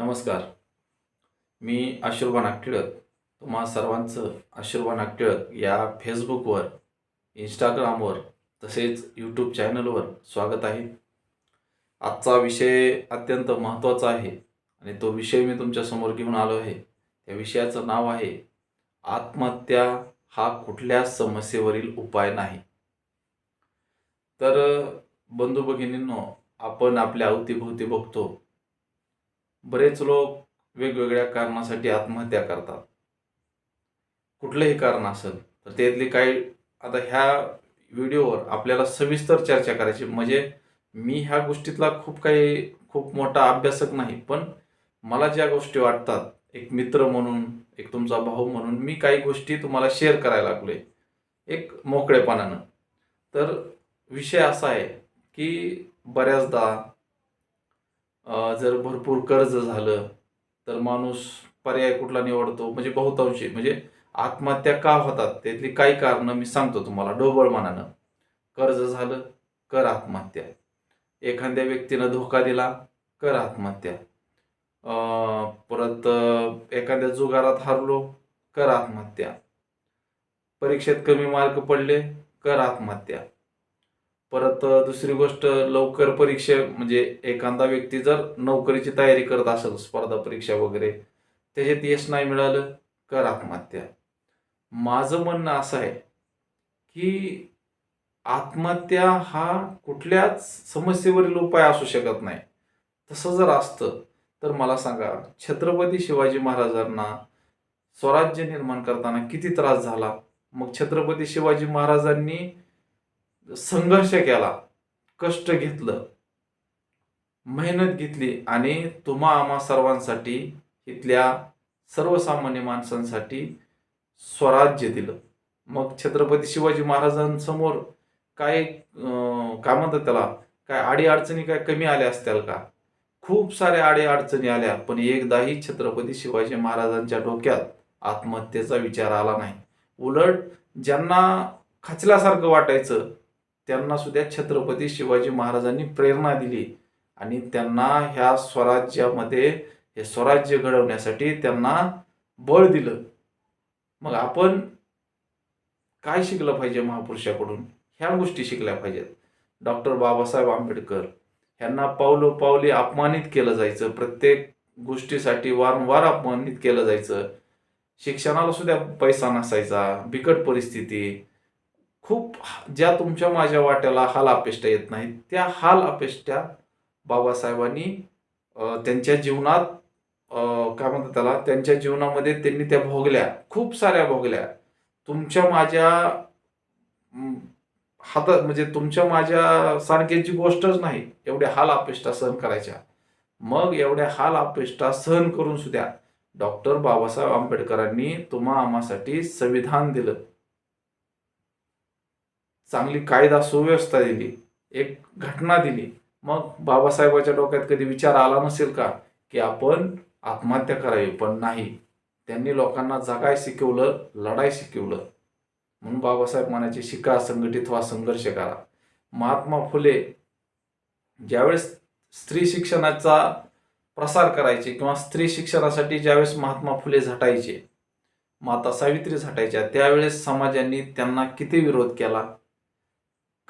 नमस्कार. मी आशीर्वाद नागटिळक. तुम्हा सर्वांचं आशीर्वाद नागटिळक या फेसबुकवर इंस्टाग्रामवर तसेच यूट्यूब चॅनलवर स्वागत आहे. आजचा विषय अत्यंत महत्त्वाचा आहे आणि तो विषय मी तुमच्यासमोर घेऊन आलो आहे. त्या विषयाचं नाव आहे आत्महत्या हा कुठल्याच समस्येवरील उपाय नाही. तर बंधू भगिनींनो आपण आपल्या अवतीभोवती बघतो बरेच लोक वेगवेगळ्या कारणासाठी आत्महत्या करतात. कुठलंही कारण असेल तर त्यातली काही आता ह्या व्हिडिओवर आपल्याला सविस्तर चर्चा करायची म्हणजे मी ह्या गोष्टीतला खूप काही खूप मोठा अभ्यासक नाही पण मला ज्या गोष्टी वाटतात एक मित्र म्हणून एक तुमचा भाऊ म्हणून मी काही गोष्टी तुम्हाला शेअर करायला लागलोय एक मोकळेपणानं. तर विषय असा आहे की बऱ्याचदा जर भरपूर कर्ज झालं तर माणूस पर्याय कुठला निवडतो? म्हणजे बहुतांशी. म्हणजे आत्महत्या का होतात? त्यातली काही कारणं मी सांगतो तुम्हाला. ढोबळमानानं कर्ज झालं कर आत्महत्या. एखाद्या व्यक्तीनं धोका दिला कर आत्महत्या. परत एखाद्या जुगारात हरलो कर आत्महत्या. परीक्षेत कमी मार्क पडले कर आत्महत्या. परत दुसरी गोष्ट लवकर परीक्षे म्हणजे एखादा व्यक्ती जर नोकरीची तयारी करत असेल स्पर्धा परीक्षा वगैरे त्याच्यात यश नाही मिळालं कर आत्महत्या. माझं म्हणणं असं आहे की आत्महत्या हा कुठल्याच समस्येवरील उपाय असू शकत नाही. तसं जर असतं तर मला सांगा छत्रपती शिवाजी महाराजांना स्वराज्य निर्माण करताना किती त्रास झाला? मग छत्रपती शिवाजी महाराजांनी संघर्ष केला कष्ट घेतलं मेहनत घेतली आणि तुम्हा आम्हा सर्वांसाठी इथल्या सर्वसामान्य माणसांसाठी स्वराज्य दिलं. मग छत्रपती शिवाजी महाराजांसमोर काय काय म्हणतात त्याला काय आडी अडचणी काय कमी आल्या असत्याल का? खूप साऱ्या आडी अडचणी आल्या पण एकदाही छत्रपती शिवाजी महाराजांच्या डोक्यात आत्महत्येचा विचार आला नाही. उलट ज्यांना खचल्यासारखं वाटायचं त्यांना सुद्धा छत्रपती शिवाजी महाराजांनी प्रेरणा दिली. आणि त्यांना ह्या स्वराज्यामध्ये हे स्वराज्य घडवण्यासाठी त्यांना बळ दिलं. मग आपण काय शिकलं पाहिजे महापुरुषाकडून? ह्या गोष्टी शिकल्या पाहिजेत. डॉक्टर बाबासाहेब आंबेडकर ह्यांना पावलो पावली अपमानित केलं जायचं. प्रत्येक गोष्टीसाठी वारंवार अपमानित केलं जायचं. शिक्षणाला सुद्धा पैसा नसायचा. बिकट परिस्थिती. खूप ज्या तुमच्या माझ्या वाट्याला हाल अपेष्टा येत नाहीत त्या हाल अपेष्टा बाबासाहेबांनी त्यांच्या जीवनात काय म्हणतात त्याला त्यांच्या जीवनामध्ये त्यांनी त्या भोगल्या खूप साऱ्या भोगल्या. तुमच्या माझ्या हातात म्हणजे तुमच्या माझ्या सारख्याची गोष्टच नाही एवढ्या हाल अपेष्टा सहन करायच्या. मग एवढ्या हाल अपेष्टा सहन करून सुद्धा डॉक्टर बाबासाहेब आंबेडकरांनी तुम्हा आम्हासाठी संविधान दिलं. चांगली कायदा सुव्यवस्था दिली एक घटना दिली. मग बाबासाहेबाच्या डोक्यात कधी विचार आला नसेल का? की आपण आत्महत्या करावी पण नाही. त्यांनी लोकांना जगाय शिकवलं लढाय शिकवलं. म्हणून बाबासाहेब म्हणायचे शिका संघटित व्हा संघर्ष करा. महात्मा फुले ज्यावेळेस स्त्री शिक्षणाचा प्रसार करायचे किंवा स्त्री शिक्षणासाठी ज्यावेळेस महात्मा फुले झटायचे माता सावित्री झटायच्या त्यावेळेस समाजांनी त्यांना किती विरोध केला?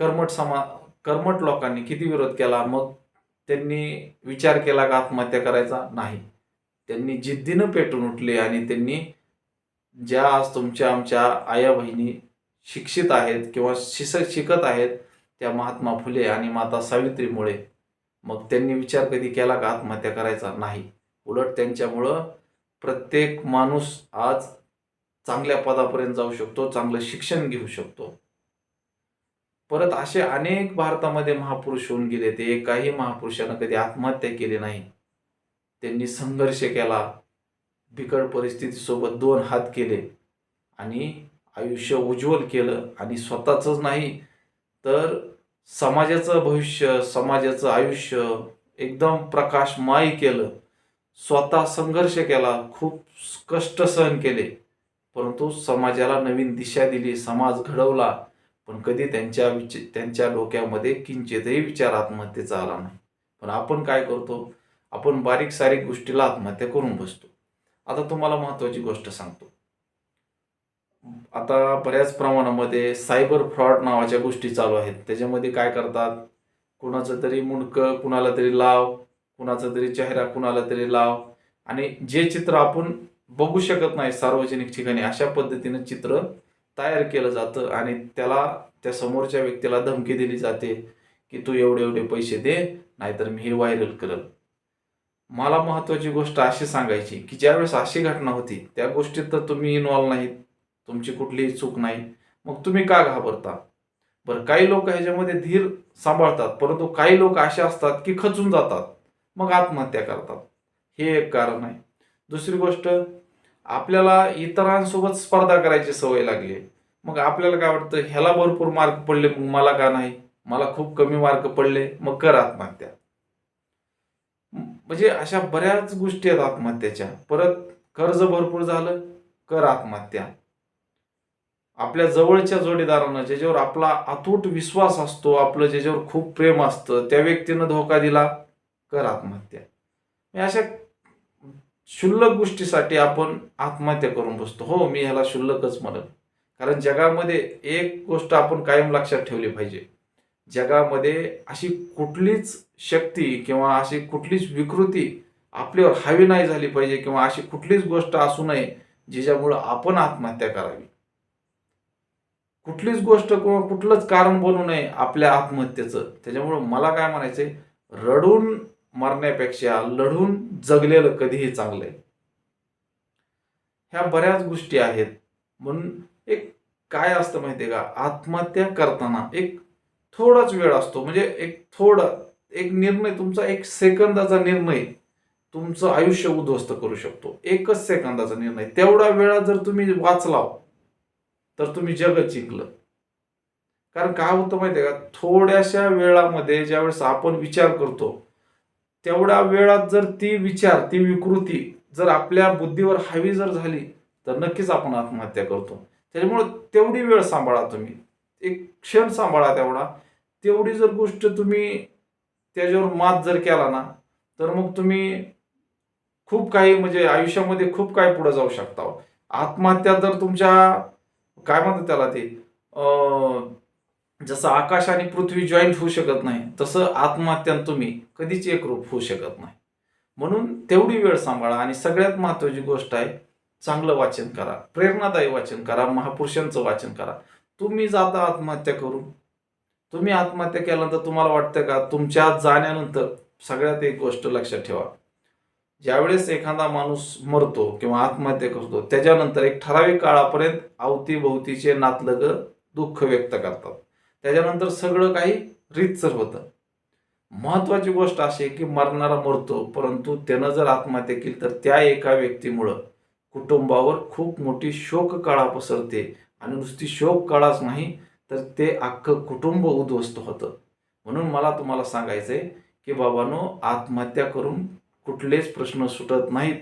कर्मठ समा कर्मठ लोकांनी किती विरोध केला मग त्यांनी विचार केला का आत्महत्या करायचा? नाही. त्यांनी जिद्दीनं पेटून उठले आणि त्यांनी ज्या आज तुमच्या आमच्या आया बहिणी शिक्षित आहेत किंवा शिस शिकत आहेत त्या महात्मा फुले आणि माता सावित्रीमुळे मग त्यांनी विचार कधी केला का आत्महत्या करायचा? नाही. उलट त्यांच्यामुळं प्रत्येक माणूस आज चांगल्या पदापर्यंत जाऊ शकतो चांगलं शिक्षण घेऊ शकतो. परत असे अनेक भारतामध्ये महापुरुष होऊन गेले ते एकाही महापुरुषानं कधी आत्महत्या केली नाही. त्यांनी संघर्ष केला बिकट परिस्थितीसोबत दोन हात केले आणि आयुष्य उज्ज्वल केलं आणि स्वतःचंच नाही तर समाजाचं भविष्य समाजाचं आयुष्य एकदम प्रकाशमय केलं. स्वतः संघर्ष केला खूप कष्ट सहन केले परंतु समाजाला नवीन दिशा दिली समाज घडवला. पण कधी त्यांच्या विच त्यांच्या डोक्यामध्ये किंचितही विचार आत्महत्येचा आला नाही. पण आपण काय करतो? आपण बारीक सारीक गोष्टीला आत्महत्या करून बसतो. आता तुम्हाला महत्त्वाची गोष्ट सांगतो. आता बऱ्याच प्रमाणामध्ये सायबर फ्रॉड नावाच्या गोष्टी चालू आहेत. त्याच्यामध्ये काय करतात? कुणाचं तरी मुंडकं कुणाला तरी लाव कुणाचा तरी चेहरा कुणाला तरी लाव. आणि जे चित्र आपण बघू शकत नाही सार्वजनिक ठिकाणी अशा पद्धतीनं चित्र तयार केलं जातं आणि त्याला त्या समोरच्या व्यक्तीला धमकी दिली जाते की तू एवढे एवढे पैसे दे नाहीतर मी हे व्हायरल करल. मला महत्त्वाची गोष्ट अशी सांगायची की ज्यावेळेस अशी घटना होती त्या गोष्टीत तर तुम्ही इन्वॉल्व नाहीत तुमची कुठलीही चूक नाही. मग तुम्ही का घाबरता? बरं काही लोक ह्याच्यामध्ये धीर सांभाळतात परंतु काही लोक असे असतात की खचून जातात मग आत्महत्या करतात. हे एक कारण आहे. दुसरी गोष्ट आपल्याला इतरांसोबत स्पर्धा करायची सवय लागली. मग आपल्याला काय वाटतं ह्याला भरपूर मार्क पडले मग मला का नाही? मला खूप कमी मार्क पडले मग कर आत्महत्या. म्हणजे अशा बऱ्याच गोष्टी आहेत आत्महत्याच्या. परत कर्ज भरपूर झालं कर आत्महत्या. आपल्या जवळच्या जोडीदारानं ज्याच्यावर आपला अतूट विश्वास असतो आपलं ज्याच्यावर खूप प्रेम असतं त्या व्यक्तीनं धोका दिला कर आत्महत्या. अशा क्षुल्लक गोष्टीसाठी आपण आत्महत्या करून बसतो. हो मी ह्याला क्षुल्लकच म्हणत कारण जगामध्ये एक गोष्ट आपण कायम लक्षात ठेवली पाहिजे. जगामध्ये अशी कुठलीच शक्ती किंवा अशी कुठलीच विकृती आपल्यावर हवी नाही झाली पाहिजे किंवा अशी कुठलीच गोष्ट असू नये जिच्यामुळं आपण आत्महत्या करावी. कुठलीच गोष्ट किंवा कुठलंच कारण बनू नये आपल्या आत्महत्येचं. त्याच्यामुळं मला काय म्हणायचंय रडून मरण्यापेक्षा लढून जगलेलं कधीही चांगलं आहे. ह्या बऱ्याच गोष्टी आहेत. म्हणून एक काय असतं माहितीये का? आत्महत्या करताना एक थोडाच वेळ असतो. म्हणजे एक थोडा एक निर्णय तुमचा एक सेकंदाचा निर्णय तुमचं आयुष्य उद्ध्वस्त करू शकतो. एकच सेकंदाचा निर्णय. तेवढा वेळा जर तुम्ही वाचलाव तर तुम्ही जग जिंकलं. कारण काय होतं माहिती आहे का? थोड्याशा वेळामध्ये ज्यावेळेस आपण विचार करतो तेवढ्या वेळात जर ती विचार ती विकृती जर आपल्या बुद्धीवर हवी जर झाली तर नक्कीच आपण आत्महत्या करतो. त्याच्यामुळे तेवढी वेळ सांभाळा तुम्ही. एक क्षण सांभाळा तेवढा. तेवढी जर गोष्ट तुम्ही त्याच्यावर मात जर केला ना तर मग तुम्ही खूप काही म्हणजे आयुष्यामध्ये खूप काही पुढे जाऊ शकता. आत्महत्या जर तुमच्या काय म्हणतात त्याला ते जसं आकाश आणि पृथ्वी जॉईंट होऊ शकत नाही तसं आत्महत्यान तुम्ही कधीच एकरूप होऊ शकत नाही. म्हणून तेवढी वेळ सांभाळा आणि सगळ्यात महत्त्वाची गोष्ट आहे चांगलं वाचन करा प्रेरणादायी वाचन करा महापुरुषांचं वाचन करा. तुम्ही जाता आत्महत्या करून. तुम्ही आत्महत्या केल्यानंतर तुम्हाला वाटतं का तुमच्या जाण्यानंतर सगळ्यात एक गोष्ट लक्षात ठेवा. ज्यावेळेस एखादा माणूस मरतो किंवा आत्महत्या करतो त्याच्यानंतर एक ठराविक काळापर्यंत अवतीभोवतीचे नातलगं दुःख व्यक्त करतात. त्याच्यानंतर सगळं काही रीतसर होतं. महत्वाची गोष्ट अशी आहे की मरणारा मरतो परंतु त्यानं जर आत्महत्या केली तर त्या एका व्यक्तीमुळं कुटुंबावर खूप मोठी शोक कळा पसरते आणि नुसती शोक कळाच नाही तर ते अख्खं कुटुंब उद्ध्वस्त होतं. म्हणून मला तुम्हाला सांगायचं आहे की बाबांनो आत्महत्या करून कुठलेच प्रश्न सुटत नाहीत.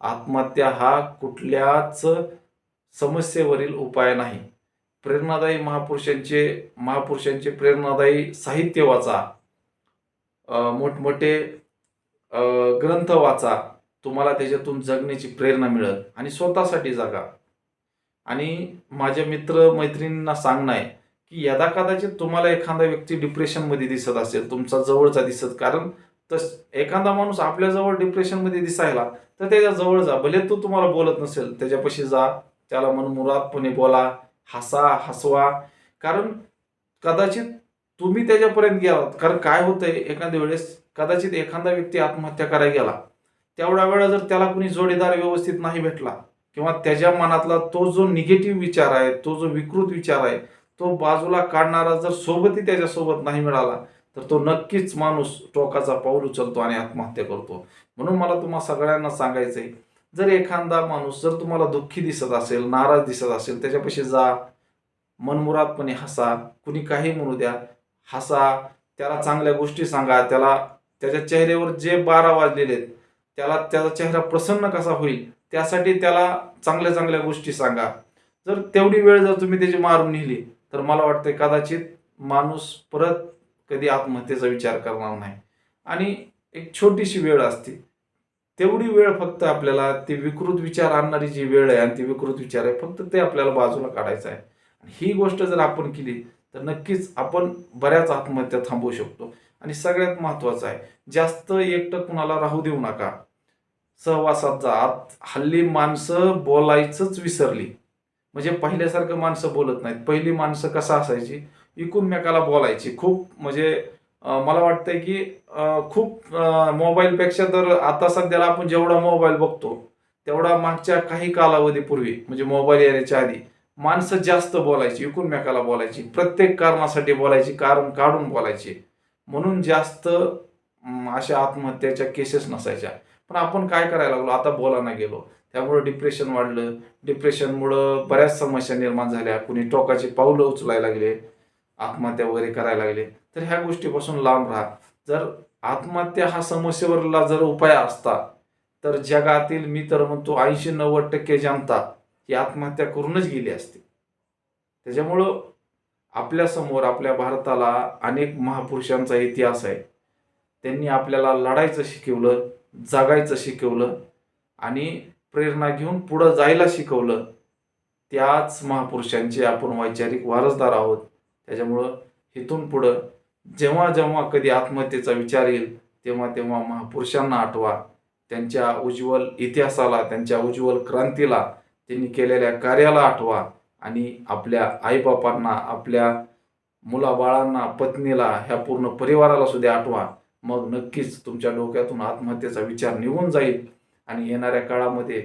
आत्महत्या हा कुठल्याच समस्येवरील उपाय नाही. प्रेरणादायी महापुरुषांचे महापुरुषांचे प्रेरणादायी साहित्य वाचा. मोठमोठे ग्रंथ वाचा. तुम्हाला त्याच्यातून जगण्याची प्रेरणा मिळत आणि स्वतःसाठी जगा. आणि माझ्या मित्र मैत्रिणींना सांगणं आहे की यदा कदाचित तुम्हाला एखादा व्यक्ती डिप्रेशनमध्ये दिसत असेल तुमचा जवळचा दिसत कारण तस एखादा माणूस आपल्याजवळ डिप्रेशनमध्ये दिसायला तर त्याच्याजवळ जा. भले तो तुम्हाला बोलत नसेल त्याच्यापाशी जा. त्याला मनमुरादपणे बोला. हसा हसवा. कारण कदाचित तुम्ही त्याच्यापर्यंत गेलात. कारण काय होतंय एखाद्या वेळेस कदाचित एखादा व्यक्ती आत्महत्या करायला गेला. तेवढ्या वेळा जर त्याला कुणी जोडीदार व्यवस्थित नाही भेटला किंवा त्याच्या मनातला तो जो निगेटिव्ह विचार आहे तो जो विकृत विचार आहे तो बाजूला काढणारा जर सोबतही त्याच्यासोबत नाही मिळाला तर तो नक्कीच माणूस टोकाचा पाऊल उचलतो आणि आत्महत्या करतो. म्हणून मला तुम्हा सगळ्यांना सांगायचं आहे जर एखादा माणूस जर तुम्हाला दुःखी दिसत असेल नाराज दिसत असेल त्याच्यापाशी जा. मनमुरादपणे हसा. कुणी काही म्हणू द्या. हसा. त्याला चांगल्या गोष्टी सांगा. त्याला त्याच्या चेहऱ्यावर जे बारा वाजलेले आहेत त्याला त्याचा चेहरा प्रसन्न कसा होईल त्यासाठी त्याला चांगल्या चांगल्या गोष्टी सांगा. जर तेवढी वेळ जर तुम्ही त्याची मारून नेली तर मला वाटतं कदाचित माणूस परत कधी आत्महत्येचा विचार करणार नाही. आणि एक छोटीशी वेळ असते. तेवढी वेळ फक्त आपल्याला ती विकृत विचार आणणारी जी वेळ आहे आणि ती विकृत विचार आहे फक्त ते आपल्याला बाजूला काढायचं आहे. आणि ही गोष्ट जर आपण केली तर नक्कीच आपण बऱ्याच आत्महत्या थांबवू शकतो. आणि सगळ्यात महत्त्वाचं आहे जास्त एकटं कुणाला राहू देऊ नका. सहवासात जा. आत- हल्ली माणसं बोलायचंच विसरली. म्हणजे पहिल्यासारखं माणसं बोलत नाहीत. पहिली माणसं कसं असायची? एकूणमेकाला बोलायची. खूप म्हणजे मला वाटतंय की खूप मोबाईलपेक्षा तर आता सध्याला आपण जेवढा मोबाईल बघतो तेवढा मागच्या काही कालावधीपूर्वी म्हणजे मोबाईल येण्याच्या आधी माणसं जास्त बोलायची एकूणमेकाला बोलायची प्रत्येक कारणासाठी बोलायची कारण काढून बोलायची. म्हणून जास्त अशा आत्महत्याच्या केसेस नसायच्या. पण आपण काय करायला लागलो? आता बोलायला गेलो. त्यामुळं डिप्रेशन वाढलं. डिप्रेशनमुळं बऱ्याच समस्या निर्माण झाल्या. कुणी टोकाची पावलं उचलायला लागले. आत्महत्या वगैरे करायला लागले. तर ह्या गोष्टीपासून लांब राहा. जर आत्महत्या हा समस्येवरला जर उपाय असता तर जगातील मी तर म्हणतो ऐंशी नव्वद टक्के जनता ही आत्महत्या करूनच गेली असती. त्याच्यामुळं आपल्यासमोर आपल्या भारताला अनेक महापुरुषांचा इतिहास आहे. त्यांनी आपल्याला लढायचं शिकवलं जगायचं शिकवलं आणि प्रेरणा घेऊन पुढं जायला शिकवलं. त्याच महापुरुषांचे आपण वैचारिक वारसदार आहोत. त्याच्यामुळं इथून पुढं जेव्हा जेव्हा कधी आत्महत्येचा विचार येईल तेव्हा तेव्हा महापुरुषांना आठवा. त्यांच्या उज्ज्वल इतिहासाला त्यांच्या उज्ज्वल क्रांतीला त्यांनी केलेल्या कार्याला आठवा. आणि आपल्या आईबापांना आपल्या मुलाबाळांना पत्नीला ह्या पूर्ण परिवाराला सुद्धा आठवा. मग नक्कीच तुमच्या डोक्यातून आत्महत्येचा विचार निघून जाईल. आणि येणाऱ्या काळामध्ये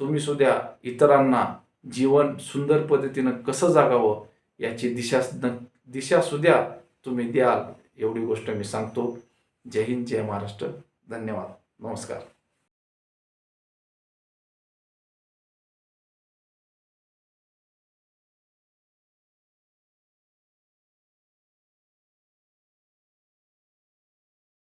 तुम्ही सुद्धा इतरांना जीवन सुंदर पद्धतीनं कसं जागावं याची दिशा दिशा सुद्धा तुम्ही द्याल एवढी गोष्ट मी सांगतो. जय हिंद जय महाराष्ट्र. धन्यवाद. नमस्कार.